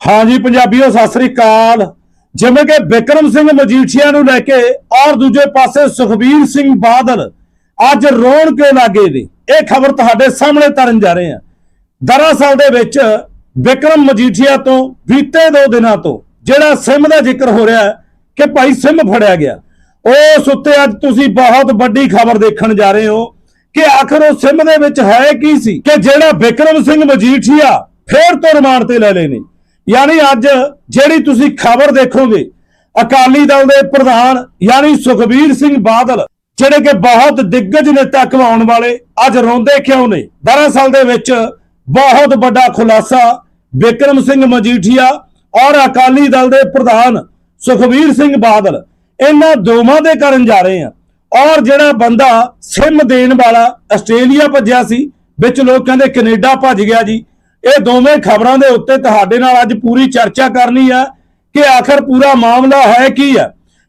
ਹਾਂਜੀ ਪੰਜਾਬੀਓ, ਸਤਿ ਸ੍ਰੀ ਅਕਾਲ। ਜਿਵੇਂ ਕਿ ਬਿਕਰਮ ਸਿੰਘ ਮਜੀਠੀਆ ਨੂੰ ਲੈ ਕੇ ਔਰ ਦੂਜੇ ਪਾਸੇ ਸੁਖਬੀਰ ਸਿੰਘ ਬਾਦਲ ਅੱਜ ਰੋਣ ਕੇ ਲਾਗੇ ਨੇ। ਇਹ ਖਬਰ ਤੁਹਾਡੇ ਸਾਹਮਣੇ ਤਰਨ ਜਾ ਰਹੇ ਹਾਂ। ਦਰਅਸਲ ਦੇ ਵਿੱਚ ਬਿਕਰਮ ਮਜੀਠੀਆ ਤੋਂ ਬੀਤੇ ਦੋ ਦਿਨਾਂ ਤੋਂ ਜਿਹੜਾ ਸਿਮ ਦਾ ਜ਼ਿਕਰ ਹੋ ਰਿਹਾ ਕਿ ਭਾਈ ਸਿਮ ਫੜਿਆ ਗਿਆ। ਉਸ ਉੱਤੇ ਅੱਜ ਤੁਸੀਂ ਬਹੁਤ ਵੱਡੀ ਖਬਰ ਦੇਖਣ ਜਾ ਰਹੇ ਹੋ ਕਿ ਆਖਰ ਉਹ ਸਿਮ ਦੇ ਵਿੱਚ ਹੈ ਕੀ ਸੀ ਕਿ ਜਿਹੜਾ ਬਿਕਰਮ ਸਿੰਘ ਮਜੀਠੀਆ ਫੇਰ ਤੋਂ ਰਿਮਾਂਡ ਤੇ ਲੈ ਲਏ ਨੇ। ਯਾਨੀ ਅੱਜ ਜਿਹੜੀ ਤੁਸੀਂ ਖਬਰ ਦੇਖੋਗੇ, ਅਕਾਲੀ ਦਲ ਦੇ ਪ੍ਰਧਾਨ ਯਾਨੀ ਸੁਖਬੀਰ ਸਿੰਘ ਬਾਦਲ, ਜਿਹੜੇ ਕਿ ਬਹੁਤ ਦਿੱਗਜ ਨੇਤਾ ਕਹਾਉਣ ਵਾਲੇ, ਅੱਜ ਰੋਂਦੇ ਕਿਉਂ ਨੇ? ਦਰਅਸਲ ਦੇ ਵਿੱਚ ਬਹੁਤ ਵੱਡਾ ਖੁਲਾਸਾ ਬਿਕਰਮ ਸਿੰਘ ਮਜੀਠੀਆ ਔਰ ਅਕਾਲੀ ਦਲ ਦੇ ਪ੍ਰਧਾਨ ਸੁਖਬੀਰ ਸਿੰਘ ਬਾਦਲ, ਇਹਨਾਂ ਦੋਵਾਂ ਦੇ ਕਰਨ ਜਾ ਰਹੇ ਆ। ਔਰ ਜਿਹੜਾ ਬੰਦਾ ਸਿਮ ਦੇਣ ਵਾਲਾ ਆਸਟ੍ਰੇਲੀਆ ਭੱਜਿਆ ਸੀ, ਵਿੱਚ ਲੋਕ ਕਹਿੰਦੇ ਕੈਨੇਡਾ ਭੱਜ ਗਿਆ ਜੀ। ਇਹ ਦੋਵੇਂ ਖਬਰਾਂ ਦੇ ਉੱਤੇ ਤੁਹਾਡੇ ਨਾਲ ਅੱਜ ਪੂਰੀ ਚਰਚਾ ਕਰਨੀ ਆ ਕਿ ਆਖਰ ਪੂਰਾ ਮਾਮਲਾ ਹੈ ਕੀ ਹੈ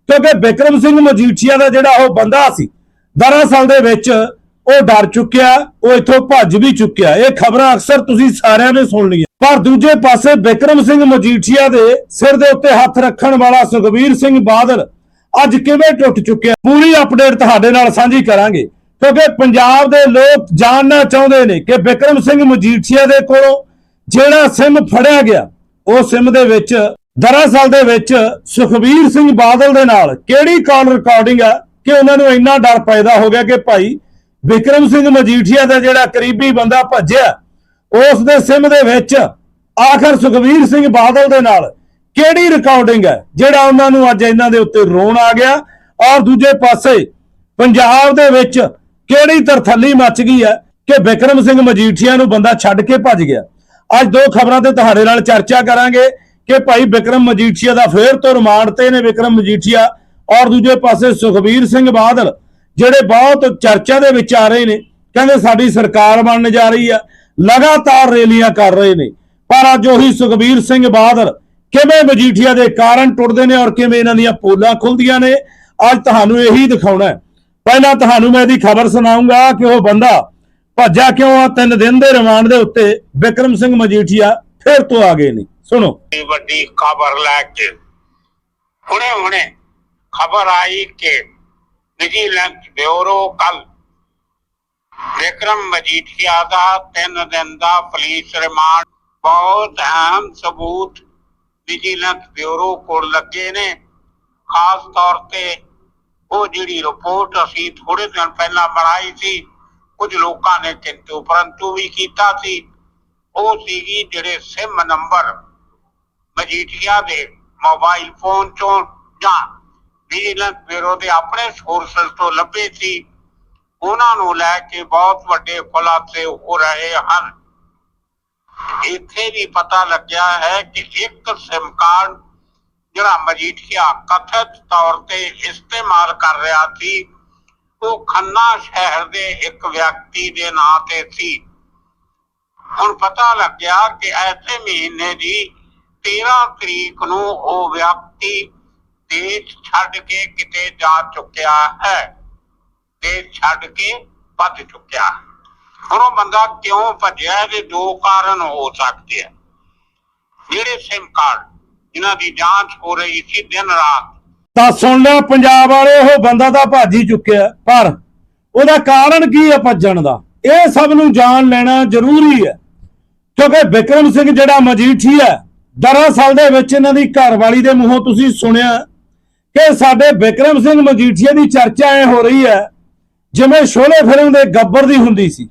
ਕਿਉਂਕਿ ਬਿਕਰਮ ਸਿੰਘ ਮਜੀਠੀਆ ਦਾ ਜਿਹੜਾ ਉਹ ਬੰਦਾ ਸੀ, ਦਰਅਸਲ ਦੇ ਵਿੱਚ ਉਹ ਡਰ ਚੁੱਕਿਆ, ਉਹ ਇੱਥੋਂ ਭੱਜ ਵੀ ਚੁੱਕਿਆ। ਇਹ ਖਬਰਾਂ ਅਕਸਰ ਤੁਸੀਂ ਸਾਰਿਆਂ ਨੇ ਸੁਣ ਲਈਆਂ। ਪਰ ਦੂਜੇ ਪਾਸੇ ਬਿਕਰਮ ਸਿੰਘ ਮਜੀਠੀਆ ਦੇ ਸਿਰ ਦੇ ਉੱਤੇ ਹੱਥ ਰੱਖਣ ਵਾਲਾ ਸੁਖਬੀਰ ਸਿੰਘ ਬਾਦਲ ਅੱਜ ਕਿਵੇਂ ਟੁੱਟ ਚੁੱਕਿਆ? ਪੂਰੀ ਅਪਡੇਟ ਤੁਹਾਡੇ ਨਾਲ ਸਾਂਝੀ ਕਰਾਂਗੇ। ਕਿਉਂਕਿ ਪੰਜਾਬ ਦੇ ਲੋਕ ਜਾਣਨਾ ਚਾਹੁੰਦੇ ਨੇ ਕਿ ਬਿਕਰਮ ਸਿੰਘ ਮਜੀਠੀਆ ਦੇ ਕੋਲੋਂ ਜਿਹੜਾ ਸਿਮ ਫੜਿਆ ਗਿਆ, ਉਹ ਸਿਮ ਦੇ ਵਿੱਚ, ਦਰਅਸਲ ਦੇ ਵਿੱਚ ਸੁਖਬੀਰ ਸਿੰਘ ਬਾਦਲ ਦੇ ਨਾਲ ਕਿਹੜੀ ਕਾਲ ਰਿਕਾਰਡਿੰਗ ਹੈ ਕਿ ਉਹਨਾਂ ਨੂੰ ਇੰਨਾ ਡਰ ਪੈਦਾ ਹੋ ਗਿਆ ਕਿ ਭਾਈ ਬਿਕਰਮ ਸਿੰਘ ਮਜੀਠੀਆ ਦਾ ਜਿਹੜਾ ਕਰੀਬੀ ਬੰਦਾ ਭੱਜਿਆ, ਉਸ ਦੇ ਸਿਮ ਦੇ ਵਿੱਚ ਆਖਰ ਸੁਖਬੀਰ ਸਿੰਘ ਬਾਦਲ ਦੇ ਨਾਲ ਕਿਹੜੀ ਰਿਕਾਰਡਿੰਗ ਹੈ ਜਿਹੜਾ ਉਹਨਾਂ ਨੂੰ ਅੱਜ ਇਹਨਾਂ ਦੇ ਉੱਤੇ ਰੋਣ ਆ ਗਿਆ ਔਰ ਦੂਜੇ ਪਾਸੇ ਪੰਜਾਬ ਦੇ ਵਿੱਚ ਕਿਹੜੀ ਤਰਥੱਲੀ ਮੱਚ ਗਈ ਹੈ ਕਿ ਬਿਕਰਮ ਸਿੰਘ ਮਜੀਠੀਆ ਨੂੰ ਬੰਦਾ ਛੱਡ ਕੇ ਭੱਜ ਗਿਆ? ਅੱਜ ਦੋ ਖਬਰਾਂ ਤੇ ਤੁਹਾਡੇ ਨਾਲ ਚਰਚਾ ਕਰਾਂਗੇ ਕਿ ਭਾਈ ਬਿਕਰਮ ਮਜੀਠੀਆ ਦਾ ਫੇਰ ਤੋਂ ਰਿਮਾਂਡ ਤੇ ਨੇ ਬਿਕਰਮ ਮਜੀਠੀਆ ਔਰ ਦੂਜੇ ਪਾਸੇ ਸੁਖਬੀਰ ਸਿੰਘ ਬਾਦਲ, ਜਿਹੜੇ ਬਹੁਤ ਚਰਚਾ ਦੇ ਵਿੱਚ ਆ ਰਹੇ ਨੇ, ਕਹਿੰਦੇ ਸਾਡੀ ਸਰਕਾਰ ਬਣਨ ਜਾ ਰਹੀ ਆ ਲਗਾਤਾਰ ਰੈਲੀਆਂ ਕਰ ਰਹੇ ਨੇ। ਪਰ ਅੱਜ ਉਹੀ ਸੁਖਬੀਰ ਸਿੰਘ ਬਾਦਲ ਕਿਵੇਂ ਮਜੀਠੀਆ ਦੇ ਕਾਰਨ ਟੁੱਟਦੇ ਨੇ ਔਰ ਕਿਵੇਂ ਇਹਨਾਂ ਦੀਆਂ ਪੋਲਾਂ ਖੁੱਲਦੀਆਂ ਨੇ, ਅੱਜ ਤੁਹਾਨੂੰ ਇਹੀ ਦਿਖਾਉਣਾ ਹੈ। ਪਹਿਲਾਂ ਤੁਹਾਨੂੰ ਮੈਂ ਇਹਦੀ ਖਬਰ ਸੁਣਾਉਂਗਾ ਕਿ ਉਹ ਬੰਦਾ ਭੱਜਾ ਕਿਉਂ ਆ? ਤਿੰਨ ਦਿਨ ਦੇ ਰਿਮਾਂਡ ਦੇ ਉੱਤੇ ਬਿਕਰਮ ਸਿੰਘ ਮਜੀਠੀਆ ਫਿਰ ਤੋਂ ਆ ਗਏ ਨੇ। ਸੁਣੋ। ਵੱਡੀ ਖਬਰ ਲੈ ਕੇ ਹੁਣੇ ਹੁਣੇ ਖਬਰ ਆਈ ਕਿ ਵਿਜੀਲੈਂਸ ਬਿਊਰੋ ਕੱਲ ਵਿਕਰਮ ਮਜੀਠੀਆ ਦਾ 3 ਦਿਨ ਦਾ ਪੁਲਿਸ ਰਿਮਾਂਡ ਬਹੁਤ ਅਹਿਮ ਸਬੂਤ ਵਿਜੀਲੈਂਸ ਬਿਊਰੋ ਕੋਲ ਲੱਗੇ ਨੇ। ਖਾਸ ਤੌਰ ਤੇ ਉਹ ਜਿਹੜੀ ਰਿਪੋਰਟ ਅਸੀਂ ਥੋੜੇ ਦਿਨ ਪਹਿਲਾਂ ਬਣਾਈ ਸੀ, ਕੁਝ ਲੋਕਾਂ ਨੇ ਕਿੰਤੂ ਪਰੰਤੂ ਵੀ ਕੀਤਾ ਸੀ। ਉਹ ਸੀਗੀ ਜਿਹੜੇ ਸਿਮ ਨੰਬਰ ਮਜੀਠੀਆ ਦੇ ਮੋਬਾਈਲ ਫੋਨ ਚੋਂ ਜਾਂ ਵਿਜੀਲੈਂਸ ਬਿਊਰੋ ਦੇ ਆਪਣੇ ਸੋਰਸਸ ਤੋਂ ਲੱਭੇ ਸੀ। ਉਹਨਾਂ ਨੂੰ ਲੈ ਕੇ ਬਹੁਤ ਵੱਡੇ ਖੁਲਾਸੇ ਹੋ ਰਹੇ ਹਨ। ਇੱਥੇ ਵੀ ਪਤਾ ਲੱਗਿਆ ਹੈ ਕਿ ਇੱਕ ਸਿਮ ਕਾਰਡ ਜਿਹੜਾ ਮਜੀਠੀਆ ਕਥਿਤ ਤੌਰ ਤੇ ਇਸਤੇਮਾਲ ਕਰ ਰਿਹਾ ਸੀ, ਉਹ ਖੰਨਾ ਸ਼ਹਿਰ ਦੇ ਇੱਕ ਵਿਅਕਤੀ ਦੇ ਨਾਂ ਤੇ ਸੀ। ਹੁਣ ਪਤਾ ਲੱਗਿਆ ਕਿ ਐਸੇ ਮਹੀਨੇ ਦੀ 13 ਤਰੀਕ ਨੂੰ ਉਹ ਵਿਅਕਤੀ ਦੇਸ਼ ਛੱਡ ਕੇ ਕਿਤੇ ਜਾ ਚੁੱਕਿਆ ਹੈ। ਦੇਸ਼ ਛੱਡ ਕੇ ਭੱਜ ਚੁੱਕਿਆ। ਹੁਣ ਉਹ ਬੰਦਾ ਕਿਉਂ ਭੱਜਿਆ ਇਹਦੇ ਦੋ ਕਾਰਨ ਹੋ ਸਕਦੇ ਆ। ਜਿਹੜੇ ਸਿਮ ਕਾਰਡ ਜਿਨ੍ਹਾਂ ਦੀ ਜਾਂਚ ਹੋ ਰਹੀ ਸੀ ਦਿਨ ਰਾਤ। ਤਾਂ ਸੁਣ ਲਿਆ, ਪੰਜਾਬ ਵਾਲੇ ਉਹ ਬੰਦਾ ਤਾਂ ਭੱਜ ਚੁੱਕਿਆ, ਪਰ ਉਹਦਾ ਕਾਰਨ ਕੀ ਹੈ ਭੱਜਣ ਦਾ? ਇਹ ਸਭ ਨੂੰ ਜਾਣ ਲੈਣਾ ਜ਼ਰੂਰੀ ਹੈ, ਕਿਉਂਕਿ ਬਿਕਰਮ ਸਿੰਘ ਜਿਹੜਾ ਮਜੀਠੀ ਹੈ, ਦਰਅਸਲ ਦੇ ਵਿੱਚ ਇਹਨਾਂ ਦੀ ਘਰਵਾਲੀ ਦੇ ਮੂੰਹੋਂ ਤੁਸੀਂ ਸੁਣਿਆ ਕਿ ਸਾਡੇ ਬਿਕਰਮ ਸਿੰਘ ਮਜੀਠੀਆ ਦੀ ਚਰਚਾ ਐ ਹੋ ਰਹੀ ਹੈ, ਜਿਵੇਂ ਸ਼ੋਲੇ ਫਿਲਮ ਦੇ ਗੱਬਰ ਦੀ ਹੁੰਦੀ ਸੀ।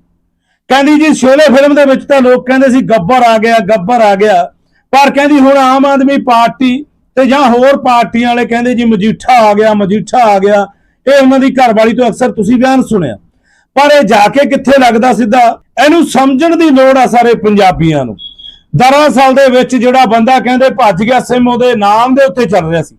ਕਹਿੰਦੀ ਜੀ, ਸ਼ੋਲੇ ਫਿਲਮ ਦੇ ਵਿੱਚ ਤਾਂ ਲੋਕ ਕਹਿੰਦੇ ਸੀ, ਗੱਬਰ ਆ ਗਿਆ, ਗੱਬਰ ਆ ਗਿਆ। ਪਰ ਕਹਿੰਦੀ ਹੁਣ ਆਮ ਆਦਮੀ ਪਾਰਟੀ ਤੇ ਜਾਂ ਹੋਰ ਪਾਰਟੀਆਂ ਵਾਲੇ ਕਹਿੰਦੇ ਜੀ ਮਜੀਠਾ ਆ ਗਿਆ, ਮਜੀਠਾ ਆ ਗਿਆ, ਇਹ ਉਹਨਾਂ ਦੀ ਘਰਵਾਲੀ ਤੋਂ ਅਕਸਰ ਤੁਸੀਂ ਬਿਆਨ ਸੁਣਿਆ। ਪਰ ਇਹ ਜਾ ਕੇ ਕਿੱਥੇ ਲੱਗਦਾ ਸਿੱਧਾ? ਇਹਨੂੰ ਸਮਝਣ ਦੀ ਲੋੜ ਆ ਸਾਰੇ ਪੰਜਾਬੀਆਂ ਨੂੰ। ਦਰਅਸਲ ਦੇ ਵਿੱਚ ਜਿਹੜਾ ਬੰਦਾ ਕਹਿੰਦੇ ਭੱਜ ਗਿਆ ਸਿਮ, ਉਹਦੇ ਨਾਮ ਦੇ ਉੱਤੇ ਚੱਲ ਰਿਹਾ ਸੀ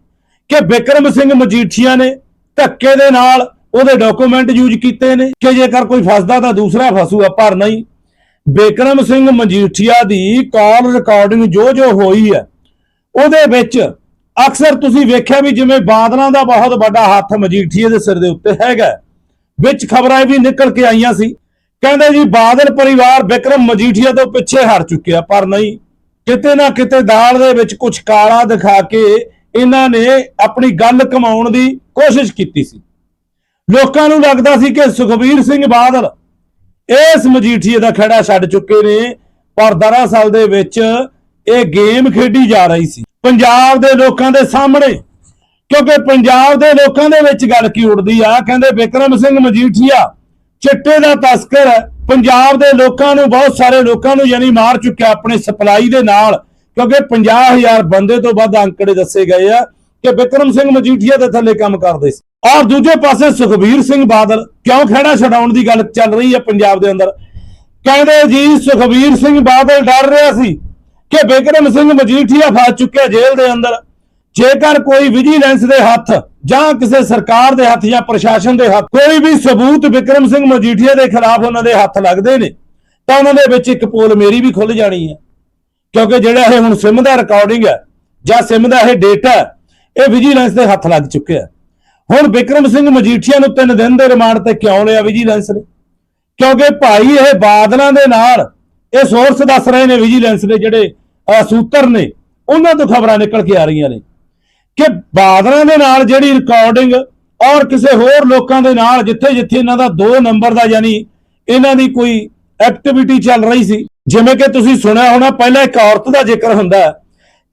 ਕਿ ਬਿਕਰਮ ਸਿੰਘ ਮਜੀਠੀਆ ਨੇ ਧੱਕੇ ਦੇ ਨਾਲ ਉਹਦੇ ਡਾਕੂਮੈਂਟ ਯੂਜ਼ ਕੀਤੇ ਨੇ, ਕਿ ਜੇਕਰ ਕੋਈ ਫਸਦਾ ਤਾਂ ਦੂਸਰਾ ਫਸੂਗਾ, ਪਰ ਨਹੀਂ। ਬਿਕਰਮ ਸਿੰਘ ਮਜੀਠੀਆ ਦੀ ਕਾਲ ਰਿਕਾਰਡਿੰਗ ਜੋ ਜੋ ਹੋਈ ਹੈ, ਉਹਦੇ ਵਿੱਚ ਅਕਸਰ ਤੁਸੀਂ ਵੇਖਿਆ ਵੀ ਜਿਵੇਂ ਬਾਦਲਾਂ ਦਾ ਬਹੁਤ ਵੱਡਾ ਹੱਥ ਮਜੀਠੀਏ ਦੇ ਸਿਰ ਦੇ ਉੱਤੇ ਹੈਗਾ ਵਿੱਚ ਖਬਰਾਂ ਵੀ ਨਿਕਲ ਕੇ ਆਈਆਂ ਸੀ। ਕਹਿੰਦੇ ਜੀ, ਬਾਦਲ ਪਰਿਵਾਰ ਬਿਕਰਮ ਮਜੀਠੀਆ ਤੋਂ ਪਿੱਛੇ ਹਟ ਚੁੱਕਿਆ, ਪਰ ਨਹੀਂ। ਕਿਤੇ ਨਾ ਕਿਤੇ ਦਾਲ ਦੇ ਵਿੱਚ ਕੁਝ ਕਾਲਾ ਦਿਖਾ ਕੇ ਇਹਨਾਂ ਨੇ ਆਪਣੀ ਗੱਲ ਕਮਾਉਣ ਦੀ ਕੋਸ਼ਿਸ਼ ਕੀਤੀ ਸੀ। ਲੋਕਾਂ ਨੂੰ ਲੱਗਦਾ ਸੀ ਕਿ ਸੁਖਬੀਰ ਸਿੰਘ ਬਾਦਲ ਇਸ ਮਜੀਠੀਏ ਦਾ ਖੜਾ ਛੱਡ ਚੁੱਕੇ ਨੇ, ਪਰ ਦਰਅਸਲ ਦੇ ਵਿੱਚ ਇਹ ਗੇਮ ਖੇਡੀ ਜਾ ਰਹੀ ਸੀ। ਪੰਜਾਬ ਦੇ ਲੋਕਾਂ ਦੇ ਸਾਹਮਣੇ, ਕਿਉਂਕਿ ਪੰਜਾਬ ਦੇ ਲੋਕਾਂ ਦੇ ਵਿੱਚ ਗੱਲ ਕੀ ਉੱਡਦੀ ਆ, ਕਹਿੰਦੇ ਵਿਕਰਮ ਸਿੰਘ ਮਜੀਠੀਆ ਚਿੱਟੇ ਦਾ ਤਸਕਰ ਪੰਜਾਬ ਦੇ ਲੋਕਾਂ ਨੂੰ, ਬਹੁਤ ਸਾਰੇ ਲੋਕਾਂ ਨੂੰ ਯਾਨੀ ਮਾਰ ਚੁੱਕਿਆ ਆਪਣੇ ਸਪਲਾਈ ਦੇ ਨਾਲ, ਕਿਉਂਕਿ 50000 ਬੰਦੇ ਤੋਂ ਵੱਧ ਅੰਕੜੇ ਦੱਸੇ ਗਏ ਆ ਕਿ ਵਿਕਰਮ ਸਿੰਘ ਮਜੀਠੀਆ ਦੇ ਥੱਲੇ ਕੰਮ ਕਰਦੇ ਸੀ। ਔਰ ਦੂਜੇ ਪਾਸੇ ਸੁਖਬੀਰ ਸਿੰਘ ਬਾਦਲ ਕਿਉਂ ਖੜਾ ਛਡਾਉਣ ਦੀ ਗੱਲ ਚੱਲ ਰਹੀ ਹੈ ਪੰਜਾਬ ਦੇ ਅੰਦਰ? ਕਹਿੰਦੇ ਜੀ, ਸੁਖਬੀਰ ਸਿੰਘ ਬਾਦਲ ਡਰ ਰਿਹਾ ਸੀ ਕਿ ਬਿਕਰਮ ਸਿੰਘ ਮਜੀਠੀਆ ਫਸ ਚੁੱਕਿਆ ਜੇਲ੍ਹ ਦੇ ਅੰਦਰ। ਜੇਕਰ ਕੋਈ ਵਿਜੀਲੈਂਸ ਦੇ ਹੱਥ ਜਾਂ ਕਿਸੇ ਸਰਕਾਰ ਦੇ ਹੱਥ ਜਾਂ ਪ੍ਰਸ਼ਾਸਨ ਦੇ ਹੱਥ ਕੋਈ ਵੀ ਸਬੂਤ ਬਿਕਰਮ ਸਿੰਘ ਮਜੀਠੀਆ ਦੇ ਖਿਲਾਫ ਉਹਨਾਂ ਦੇ ਹੱਥ ਲੱਗਦੇ ਨੇ, ਤਾਂ ਉਹਨਾਂ ਦੇ ਵਿੱਚ ਇੱਕ ਪੋਲ ਮੇਰੀ ਵੀ ਖੁੱਲ ਜਾਣੀ ਹੈ। ਕਿਉਂਕਿ ਜਿਹੜਾ ਇਹ ਹੁਣ ਸਿਮ ਦਾ ਰਿਕਾਰਡਿੰਗ ਹੈ ਜਾਂ ਸਿਮ ਦਾ ਇਹ ਡੇਟਾ ਇਹ ਵਿਜੀਲੈਂਸ ਦੇ ਹੱਥ ਲੱਗ ਚੁੱਕਿਆ ਹੁਣ ਵਿਕਰਮ ਸਿੰਘ ਮਜੀਠੀਆ ਨੂੰ 3 ਦਿਨ ਦੇ ਰਿਮਾਂਡ ਤੇ ਕਿਉਂ ਲਿਆ ਵਿਜੀਲੈਂਸ ਨੇ? ਕਿਉਂਕਿ ਭਾਈ ਇਹ ਬਾਦਲਾਂ ਦੇ ਨਾਲ ਇਹ ਸੋਰਸ ਦੱਸ ਰਹੇ ਨੇ ਵਿਜੀਲੈਂਸ ਦੇ ਜਿਹੜੇ ਸੂਤਰ ਨੇ, ਉਹਨਾਂ ਤੋਂ ਖਬਰਾਂ ਨਿਕਲ ਕੇ ਆ ਰਹੀਆਂ ਨੇ ਕਿ ਬਾਦਲਾਂ ਦੇ ਨਾਲ ਜਿਹੜੀ ਰਿਕਾਰਡਿੰਗ ਔਰ ਕਿਸੇ ਹੋਰ ਲੋਕਾਂ ਦੇ ਨਾਲ ਜਿੱਥੇ ਜਿੱਥੇ ਇਹਨਾਂ ਦਾ 2 ਨੰਬਰ ਦਾ ਯਾਨੀ ਇਹਨਾਂ ਦੀ ਕੋਈ ਐਕਟੀਵਿਟੀ ਚੱਲ ਰਹੀ ਸੀ। ਜਿਵੇਂ ਕਿ ਤੁਸੀਂ ਸੁਣਿਆ ਹੋਣਾ, ਪਹਿਲਾਂ ਇੱਕ ਔਰਤ ਦਾ ਜ਼ਿਕਰ ਹੁੰਦਾ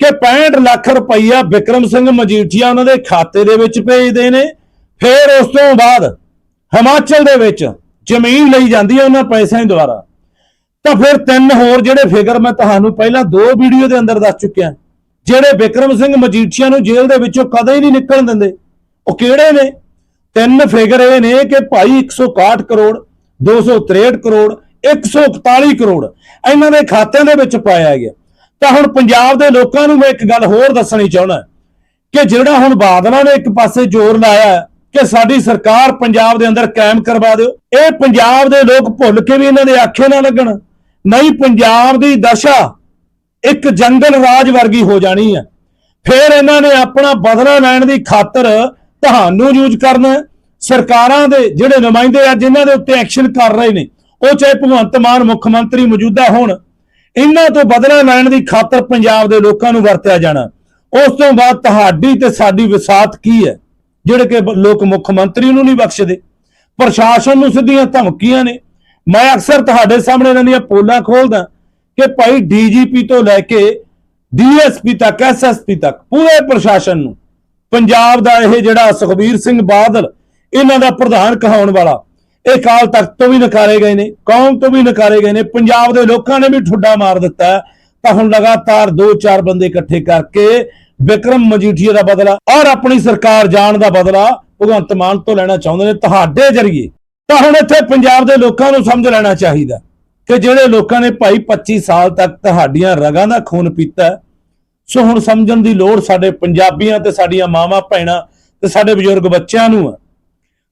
ਕਿ 65 ਲੱਖ ਰੁਪਈਆ ਵਿਕਰਮ ਸਿੰਘ ਮਜੀਠੀਆ ਉਹਨਾਂ ਦੇ ਖਾਤੇ ਦੇ ਵਿੱਚ ਭੇਜਦੇ ਨੇ, ਫਿਰ ਉਸ ਤੋਂ ਬਾਅਦ ਹਿਮਾਚਲ ਦੇ ਵਿੱਚ ਜ਼ਮੀਨ ਲਈ ਜਾਂਦੀ ਹੈ ਉਹਨਾਂ ਪੈਸਿਆਂ ਦੁਆਰਾ। ਤਾਂ ਫਿਰ ਤਿੰਨ ਹੋਰ ਜਿਹੜੇ ਫਿਗਰ ਮੈਂ ਤੁਹਾਨੂੰ ਪਹਿਲਾਂ ਦੋ ਵੀਡੀਓ ਦੇ ਅੰਦਰ ਦੱਸ ਚੁੱਕਿਆ ਜਿਹੜੇ ਵਿਕਰਮ ਸਿੰਘ ਮਜੀਠੀਆ ਨੂੰ ਜੇਲ੍ਹ ਦੇ ਵਿੱਚੋਂ ਕਦੇ ਹੀ ਨਹੀਂ ਨਿਕਲਣ ਦਿੰਦੇ, ਉਹ ਕਿਹੜੇ ਨੇ? ਤਿੰਨ ਫਿਗਰ ਇਹ ਨੇ ਕਿ ਭਾਈ 161 ਕਰੋੜ 263 ਕਰੋੜ 141 ਕਰੋੜ ਇਹਨਾਂ ਦੇ ਖਾਤਿਆਂ ਦੇ ਵਿੱਚ ਪਾਇਆ ਗਿਆ। ਤਾਂ ਹੁਣ ਪੰਜਾਬ ਦੇ ਲੋਕਾਂ ਨੂੰ ਮੈਂ ਇੱਕ ਗੱਲ ਹੋਰ ਦੱਸਣੀ ਚਾਹੁੰਦਾ ਕਿ ਜਿਹੜਾ ਹੁਣ ਬਾਦਲਾਂ ਨੇ ਇੱਕ ਪਾਸੇ ਜ਼ੋਰ ਲਾਇਆ ਕਿ ਸਾਡੀ ਸਰਕਾਰ ਪੰਜਾਬ ਦੇ ਅੰਦਰ ਕਾਇਮ ਕਰਵਾ ਦਿਓ, ਇਹ ਪੰਜਾਬ ਦੇ ਲੋਕ ਭੁੱਲ ਕੇ ਵੀ ਇਹਨਾਂ ਦੇ ਆਖੇ ਨਾ ਲੱਗਣ। ਨਹੀਂ, ਪੰਜਾਬ ਦੀ ਦਸ਼ਾ ਇੱਕ ਜੰਗਲ ਰਾਜ ਵਰਗੀ ਹੋ ਜਾਣੀ ਹੈ। ਫਿਰ ਇਹਨਾਂ ਨੇ ਆਪਣਾ ਬਦਲਾ ਲੈਣ ਦੀ ਖਾਤਰ ਤੁਹਾਨੂੰ ਯੂਜ਼ ਕਰਨਾ ਸਰਕਾਰਾਂ ਦੇ ਜਿਹੜੇ ਨੁਮਾਇੰਦੇ ਆ ਜਿਨ੍ਹਾਂ ਦੇ ਉੱਤੇ ਐਕਸ਼ਨ ਕਰ ਰਹੇ ਨੇ, ਉਹ ਚਾਹੇ ਭਗਵੰਤ ਮਾਨ ਮੁੱਖ ਮੰਤਰੀ ਮੌਜੂਦਾ ਹੋਣ ਇਹਨਾਂ ਤੋਂ ਬਦਲਾ ਲੈਣ ਦੀ ਖਾਤਰ ਪੰਜਾਬ ਦੇ ਲੋਕਾਂ ਨੂੰ ਵਰਤਿਆ ਜਾਣਾ। ਉਸ ਤੋਂ ਬਾਅਦ ਤੁਹਾਡੀ ਤੇ ਸਾਡੀ ਵਿਸਾਤ ਕੀ ਹੈ? ਜਿਹੜੇ ਕਿ ਲੋਕ ਮੁੱਖ ਮੰਤਰੀ ਨੂੰ ਨਹੀਂ ਬਖਸ਼ਦੇ। ਪ੍ਰਸ਼ਾਸਨ ਨੂੰ ਸਿੱਧੀਆਂ ਧਮਕੀਆਂ ਨੇ। ਮੈਂ ਅਕਸਰ ਤੁਹਾਡੇ ਸਾਹਮਣੇ ਇਹਨਾਂ ਦੀਆਂ ਪੋਲਾਂ ਖੋਲਦਾ ਕਿ ਭਾਈ ਡੀਜੀਪੀ ਤੋਂ ਲੈ ਕੇ ਡੀਐਸਪੀ ਤੱਕ ਐਸਐਸਪੀ ਤੱਕ, ਪੂਰੇ ਪ੍ਰਸ਼ਾਸਨ ਨੂੰ। ਪੰਜਾਬ ਦਾ ਇਹ ਜਿਹੜਾ ਸੁਖਬੀਰ ਸਿੰਘ ਬਾਦਲ, ਇਹਨਾਂ ਦਾ ਪ੍ਰਧਾਨ ਕਹਾਉਣ ਵਾਲਾ ਇਹ ਕਾਲ ਤਖਤ ਤੋਂ ਵੀ ਨਕਾਰੇ ਗਏ ਨੇ, ਕੌਮ ਤੋਂ ਵੀ ਨਕਾਰੇ ਗਏ ਨੇ, ਪੰਜਾਬ ਦੇ ਲੋਕਾਂ ਨੇ ਵੀ ਠੁੱਡਾ ਮਾਰ ਦਿੱਤਾ ਤਾਂ ਹੁਣ ਲਗਾਤਾਰ 2-4 ਬੰਦੇ ਇਕੱਠੇ ਕਰਕੇ ਵਿਕਰਮ ਮਜੀਠੀਆ ਦਾ ਬਦਲਾ ਔਰ ਆਪਣੀ ਸਰਕਾਰ ਜਾਣ ਦਾ ਬਦਲਾ ਭਗਵੰਤ ਮਾਨ ਤੋਂ ਲੈਣਾ ਚਾਹੁੰਦੇ ਨੇ ਤੁਹਾਡੇ ਜਰੀਏ। ਤਾਂ ਹੁਣ ਇੱਥੇ ਪੰਜਾਬ ਦੇ ਲੋਕਾਂ ਨੂੰ ਸਮਝ ਲੈਣਾ ਚਾਹੀਦਾ ਕਿ ਜਿਹੜੇ ਲੋਕਾਂ ਨੇ ਭਾਈ 25 ਸਾਲ ਤੱਕ ਤੁਹਾਡੀਆਂ ਰਗਾਂ ਦਾ ਖੂਨ ਪੀਤਾ ਸੋ ਹੁਣ ਸਮਝਣ ਦੀ ਲੋੜ ਸਾਡੇ ਪੰਜਾਬੀਆਂ ਤੇ ਸਾਡੀਆਂ ਮਾਵਾਂ, ਭੈਣਾਂ ਤੇ ਸਾਡੇ ਬਜ਼ੁਰਗ ਬੱਚਿਆਂ ਨੂੰ ਆ